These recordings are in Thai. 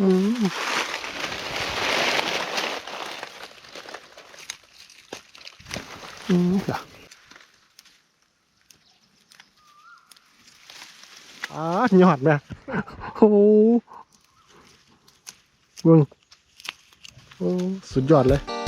อืมอืมเหรออ่ายอดเลยโอ้เบิ่งโอ้สุดยอดเลย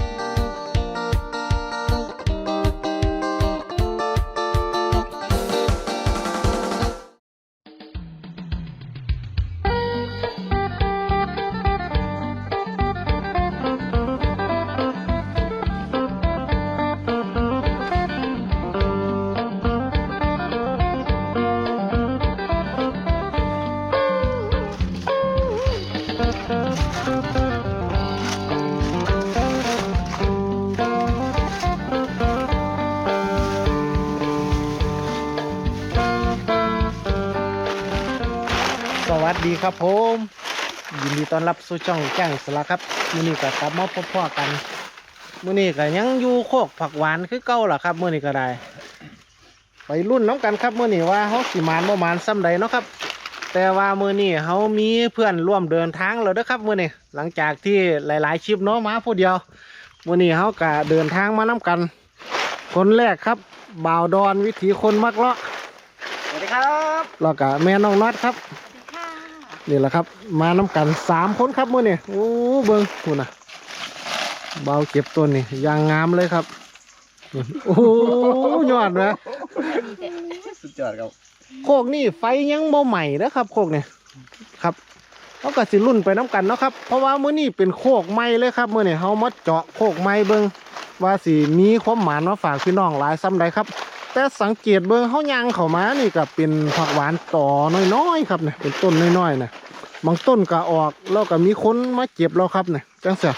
ดีครับผมยินดีต้อนรับสู่ช่องแจ้งสละครับมื้อนี้ก็กลับมาพบพ่อกันมื้อนี้ก็ยังอยู่โคกผักหวานคือเก่าล่ะครับมื้อนี้ก็ได้ ไปรุ่นน้ำกันครับมื้อนี้ว่าเฮาสิมานบ่มานซ้ำใดเนาะครับ แต่ว่ามื้อนี้เฮามีเพื่อนร่วมเดินทางแล้วเด้อครับมื้อนี้หลังจากที่หลายๆคลิปเนาะมาผู้เดียวมื้อนี้เฮาก็เดินทางมานํกัน คนแรกครับบ่าวดอนวิถีคนมักเลาะสวัสดีครับแล้วก็แม่น้องน็อตครับค่ะ นี่แหละครับ มาน้ำกันสามคนครับมื่อนี่โอ้เบิ้งคุณนะเบาเก็บต้นนี่ยางงามเลยครับ โอ้ยอดนะสุดยอดครับโคกนี่ไฟยังโมใหม่นะครับ โคกเนี่ยครับเขาก็สิรุ่นไปน้ำกันเนาะครับ เพราะว่ามื่อนี้เป็นโคกใหม่เลยครับมื่อนี่เขามาเจาะโคกใหม่เบิ้งว่าสิมีความหมานมาฝากพี่น้องหลายซ้ำใดครับ แต่สังเกตเบิ้งเขายางเขามานี่ก็เป็นผักหวานต่อน้อยๆครับเนี่ยเป็นต้นน้อยๆนะบางต้นก็ออกแล้วก็มีคนมาเก็บแล้วครับเนี่ยจังเสีย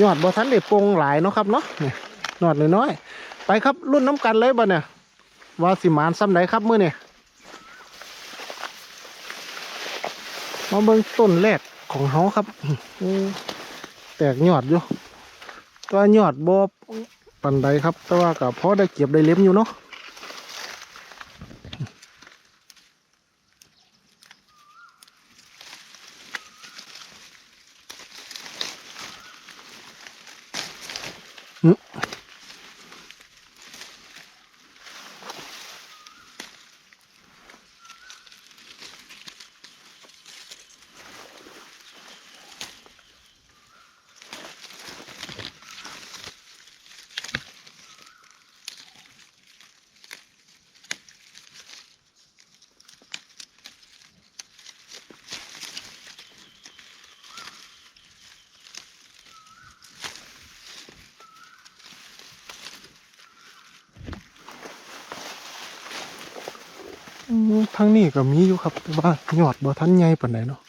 ยอดบ่ทันได้ปงหลายเนาะครับเนาะเนี่ยยอดน้อยๆไปครับรุ่นน้ำกันเลยบ่เนี่ยว่าสิมานซ้ำใดครับมื้อเนี่ยมาเบิ่งต้นแรกของเฮาครับอืมแตกยอดอยู่ก็ยอดบ่ ปันใดครับ แต่ว่ากับพอได้เก็บได้เล็มอยู่เนาะ อืม ทั้งนี้ก็มีอยู่ครับแต่ว่ายอดบ่ทันใหญ่ปานใดเนาะ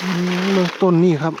อืมเริ่ม ต้นนี่ครับ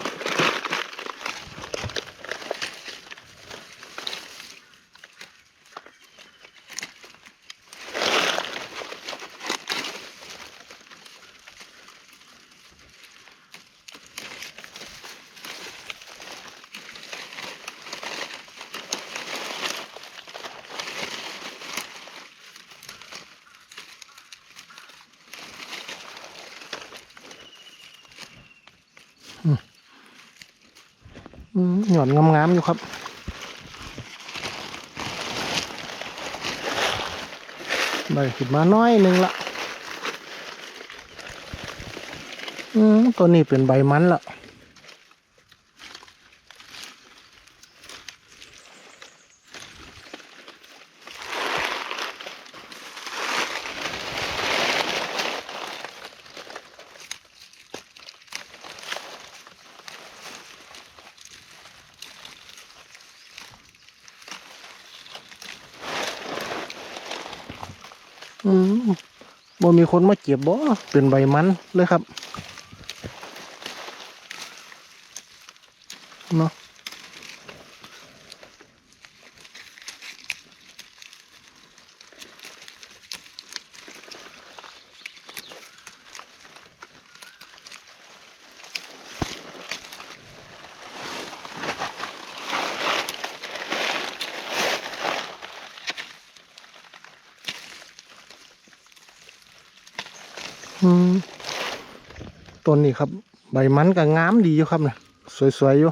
อืมหอดงามๆอยู่ครับใบขึ้นมาน้อยหนึ่งละ อืมตัวนี้เป็นใบมันละ มีคนมาเก็บบ่เป็นใบมันเลยครับเนาะ ต้นนี้ครับ ใบมันก็งามดีอยู่ครับเนี่ยสวยๆอยู่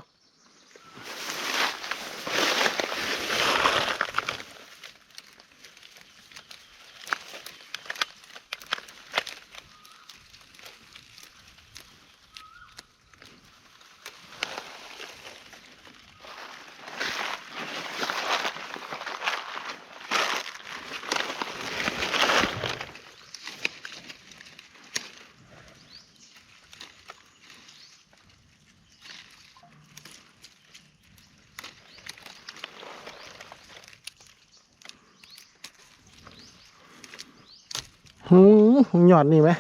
หืมหยอดนี่ไหม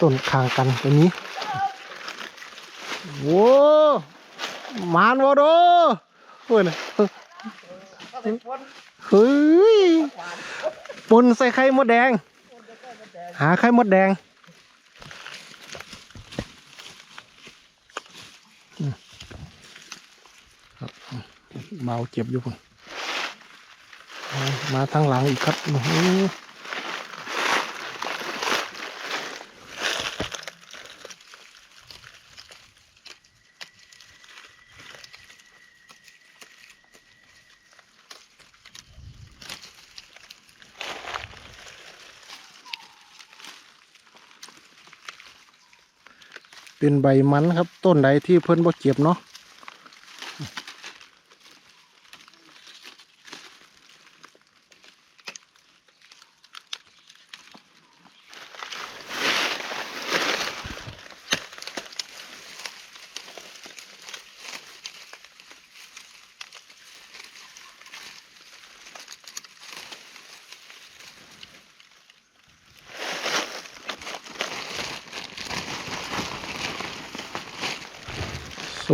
ต้นคางกันตัวนี้โว้มานวะโดเฮ้ยนะเฮ้ยปนใส่ไข่มดแดง หาไข่มดแดงอืมครับเมาเจ็บอยู่พุ่นเอามาทางหลังอีกครับโอ้ เป็นใบมันครับ ต้นใดที่เพิ่นบ่เก็บเนาะ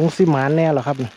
งสิหมานแน่หรอครับเนี่ย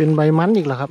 เป็นใบมันอีกเหรอครับ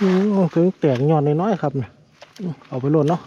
อืมคือแตกยอดน้อยๆครับเนี่ยอืมเอาไปโหลดเนาะ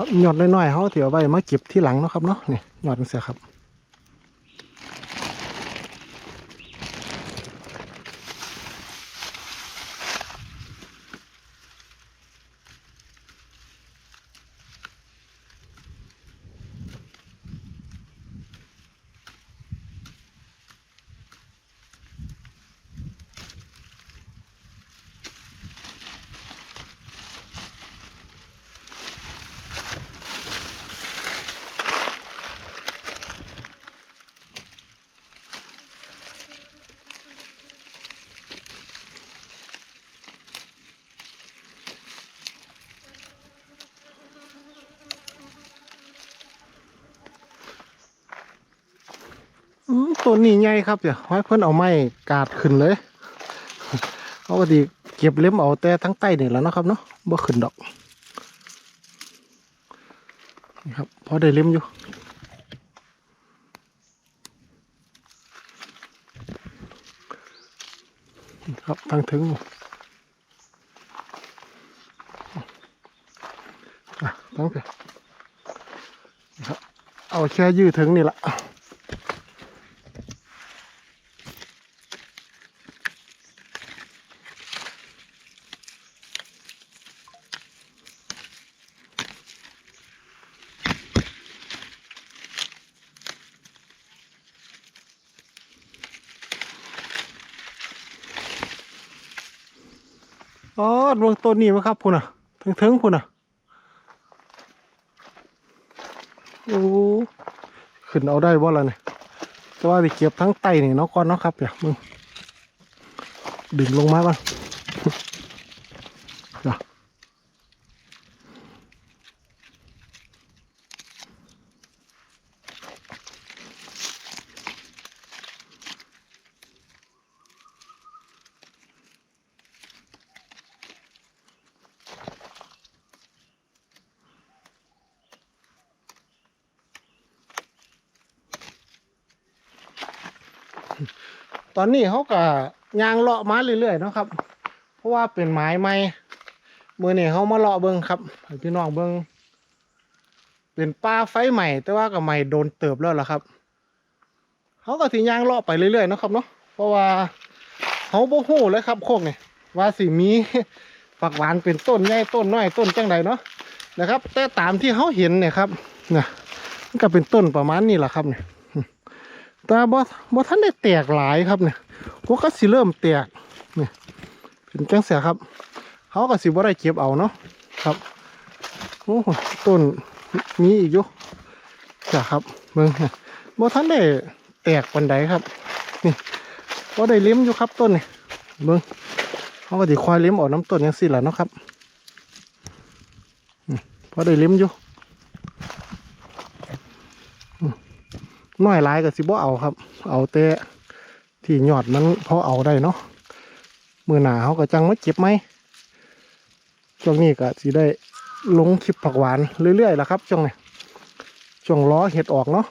ครับยอดน้อยๆเขาเถียวไว้มาเก็บที่หลังเนาะครับเนาะนี่หยอดมันเสียครับ อืม ตัวนี้ใหญ่ครับเดี๋ยวให้เพิ่อนเอาไม้กาดขึ้นเลยเอาพอดีเก็บเล็มเอาแต่ทั้งใต้นี่แล้วนะครับเนาะบ่ขึ้นดอกนี่ครับพอได้เล็มอยู่ครับทางถึงอะตั้งไปนี่ครับเอาแค่ยืดถึงนี่ละ อ๋อดวงต้นนี้มั้งครับพุ่นอะถึงถึงพุ่นอะโอ้ขึ้นเอาได้บ่ล่ะเนี่ยแต่ว่าที่เก็บทั้งไตนี่เนาะก่อนเนาะครับเดี๋ยวมึงดึงลงมาบ้าง ตอนนี้เขาก็ยางเลาะมาเรื่อยๆเนาะครับ เพราะว่าเป็นไม้ใหม่มือนี่เขามาเลาะเบิ้งครับพี่น้องเบิ้งเป็นป่าไฟใหม่ แต่ว่าก็ใหม่โดนเติบแล้วล่ะครับเขาก็สิยางเลาะไปเรื่อยๆนะครับเนาะเพราะว่าเขาโบหูเลยครับโคกเนี่ยว่าสิมีฝักหวานเป็นต้นใหญ่ต้นน้อยต้นจังใดเนาะนะครับ แต่ตามที่เขาเห็นเนี่ยครับเนี่ยมันก็เป็นต้นประมาณนี้แหละครับเนี่ย แต่บ่บ่ทันได้แตกหลายครับเนี่ยพวก็สิเริ่มแตกเนี่ยเป็นจังเสียครับเขาก็สิบ่ได้เก็บเอาเนาะครับโอ้โหต้นมีอีกอยู่จ้ะครับเบิ่งเนี่ยบ่ทันได้แตกปานใดครับนี่บ่ได้เลี้ยมอยู่ครับต้นนี่เบิ่งเขาก็สิควายเลี้ยมออกน้ำต้นจังซี่ล่ะเนาะครับพอได้เลี้ยมอยู่ น้อยหลายก็สิบ่เอาครับ เอาแต่ที่ยอดมันพอเอาได้เนาะมือหนาเขาก็จังมาเก็บไหมช่วงนี้ก็สิได้ลงคลิปผักหวานเรื่อยๆแล้วครับช่วงนี้ช่วงล้อเห็ดออกเนาะ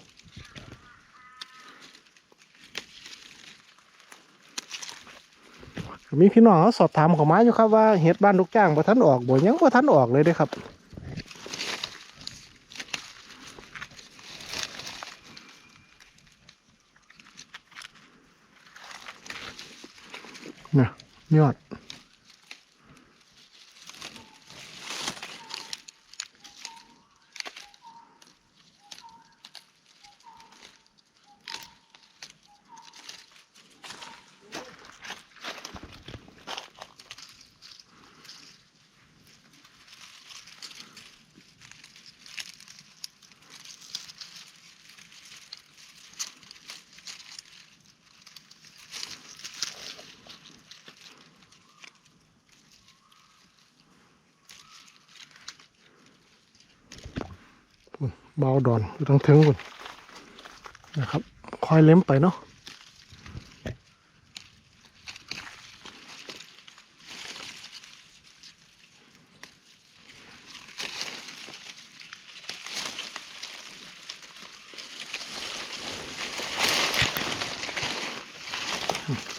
มีพี่น้องเขาสอบถามเของมาอยู่ครับว่าเห็ดบ้านลูกจ้างบ่ทันออกบ่ยังบ่ทันออกเลยเด้ครับ นะยอด เบาดอนอยู่ทางทิงคุนนะครับคอยเล็มไปเนาะโ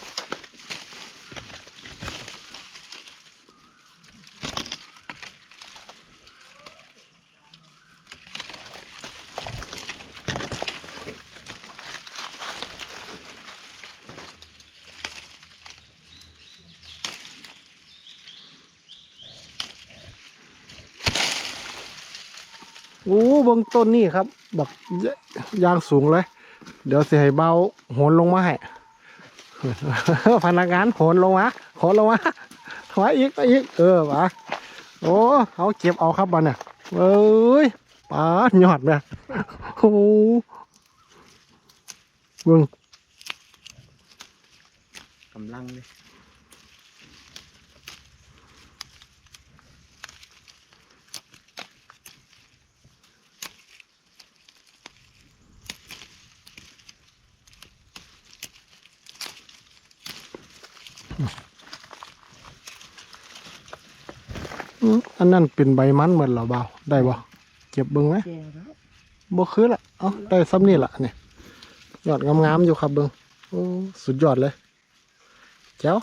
อ้เบื้องต้นนี่ครับ แบักยางสูงเลย เดี๋ยวเสิให้เบาโหนลงมาให้พนักงานโหนลงมาโหนลงมาถอยอีกไปอีก เออมาโอ้เขาเก็บเอาครับบันเนี่ยเอ้ยปาดยอดเนี่ยโอ้เบิ่งกำลังเลย อันนั้นเป็นใบมันเหมือนเหรอเบาได้บ่เก็บเบิ้งไหมแก่แล้วบ่คือละเอ้าได้ซ้ำนี่ละเนี่ยยอดงามๆอยู่ครับเบิ้งโอ้สุดยอดเลยเจ้า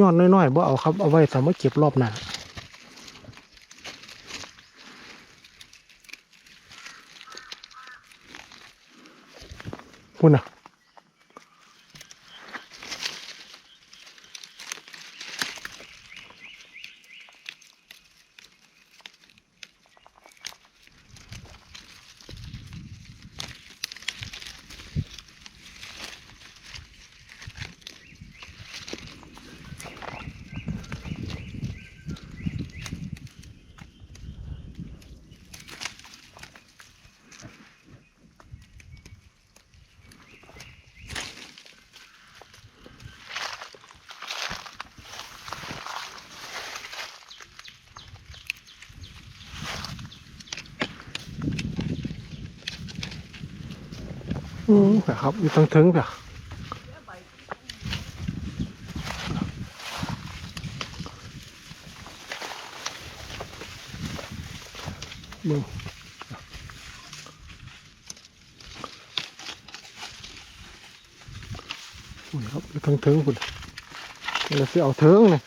ยอดน้อยๆบ่เอาครับ เอาไว้สำหรับเก็บรอบหน้าพุ่นอะ อืมครับ อยู่ทางถึงเปล่ามึงคุณครับอยู่ทางถึงคุณเราสิเอาเทิงเลย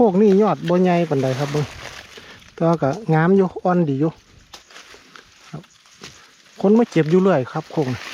คกนี่ยอดบ่ใหญ่ปันใดครับเบิ้งแต่ว่าก็งามอยู่อ่อนดีอยู่คนมาเก็บอยู่เรื่อยครับโคกนี่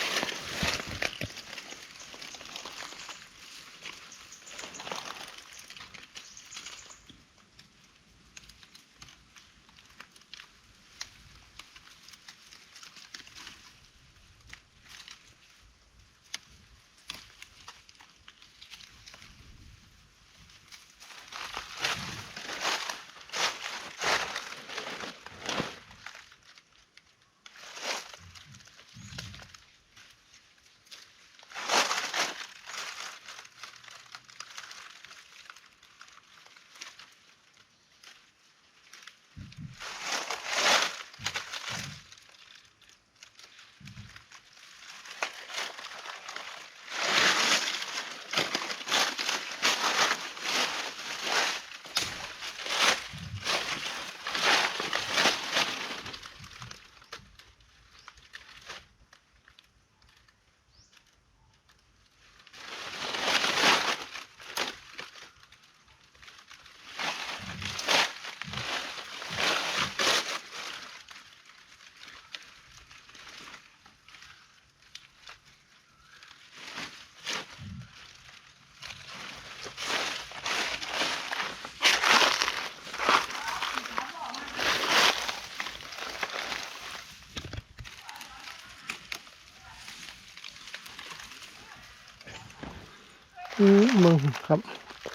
อืมมึงครับ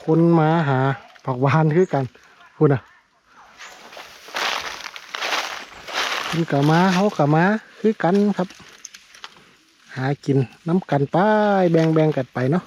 คนมาหาผักหวานคือกันพูดนะคุณกับมาเขากับมาคือกันครับ หากินน้ำกันไปแบ่งแบ่งกันไปเนาะ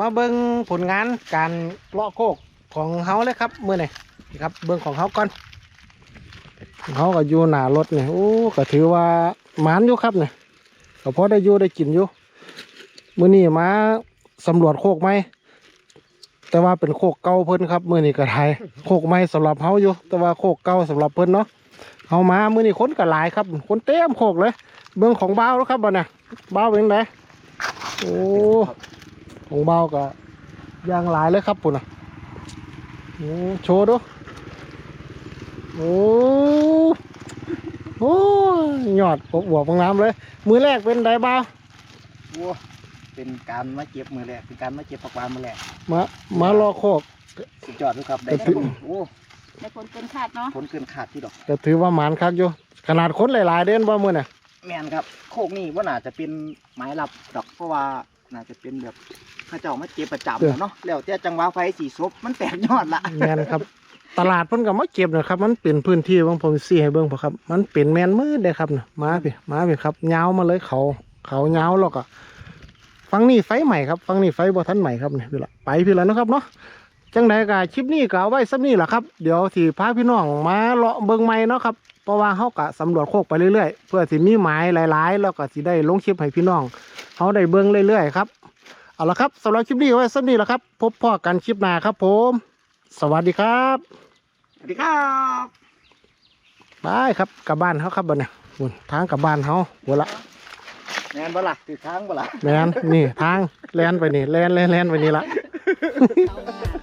มาเบิ่งผลงานการเลาะโคกของเฮาเลยครับมื้อนี้นี่ครับเบิ่งของเฮาก่อนเฮาก็อยู่หนารถนี่โอ้ก็ถือว่าหมานอยู่ครับเนี่ยก็พอได้อยู่ได้กินอยู่มื้อนี้มาสำรวจโคกไหมแต่ว่าเป็นโคกเก่าเพิ่นครับมื้อนี้ก็ไทยโคกใหม่สำหรับเฮาอยู่ แต่ว่าโคกเก่าสำหรับเพิ่นเนาะเฮามามื้อนี้คนก็หลายครับคนเต็มโคกเลย เบิ่งของบ้าวแล้วครับบ่เนี่ยบ้าวเป็นไงโอ้ ของเบาก็ยางหลายเลยครับปุ่นอะโอ้โชว์ดูโอ้โหยอดอบอวบๆงามเลย มือแรกเป็นไดบ้าวโอ้เป็นการมาเก็บมือแรกเป็นการมาเก็บผักหวานมือแรกมามารอโคกสุดยอดเลยครับได้แต่ถือโอ้ได้ผลเกินคาดเนาะผลเกินขาดที่ดอกแต่ถือว่าหมานคักอยู่ขนาดคนหลายๆเด่นบ่มือน่ะแมนครับ โคกนี่ว่าน่าจะเป็นไม้ลับดอกเพราะว่า น่าจะเป็นแบบเข้าเจ้ามาเก็บประจำเนาะแล้วแต่จังหวะไฟสีซบมันแตกยอดละแมนครับ ตลาดเพิ่นก็มาเก็บนะครับ มันเป็นพื้นที่บางผมสีให้เบิ่งพอครับ มันเป็นแมนมืดเด้ครับน่ะมาพี่มาพี่ครับยาวมาเลยเขา เขายาวแล้วก็ฟังนี่ไฟใหม่ครับฟังนี่ไฟบ่ทันใหม่ครับนี่พี่ละไปพี่ละเนาะครับเนาะจังใดก็คลิปนี้ก็เอาไว้ซ้ำนี่แหละครับ เดี๋ยวสิพาพี่น้องมาเลาะเบิ่งใหม่เนาะครับเพราะว่าเฮาก็สำรวจโคกไปเรื่อยๆ เพื่อสิมีหมายหลายๆ แล้วก็สิได้ลงคลิปให้พี่น้อง เฮาได้เบิ่งเรื่อยๆครับ เอาละครับสำหรับคลิปนี้เอาไว้ซ้ำนี่แหละครับ พบพ่อกันคลิปหน้าครับผม สวัสดีครับ สวัสดีครับบายครับกลับบ้านเขาครับบัดเนี่ยหุ่นทางกลับบ้านเขาหัวละแมนบ่ล่ะถือทางบ่ล่ะแลนนี่ทางแลนไปนี่แลนแลนแลนไปนี่ละเอาหน้า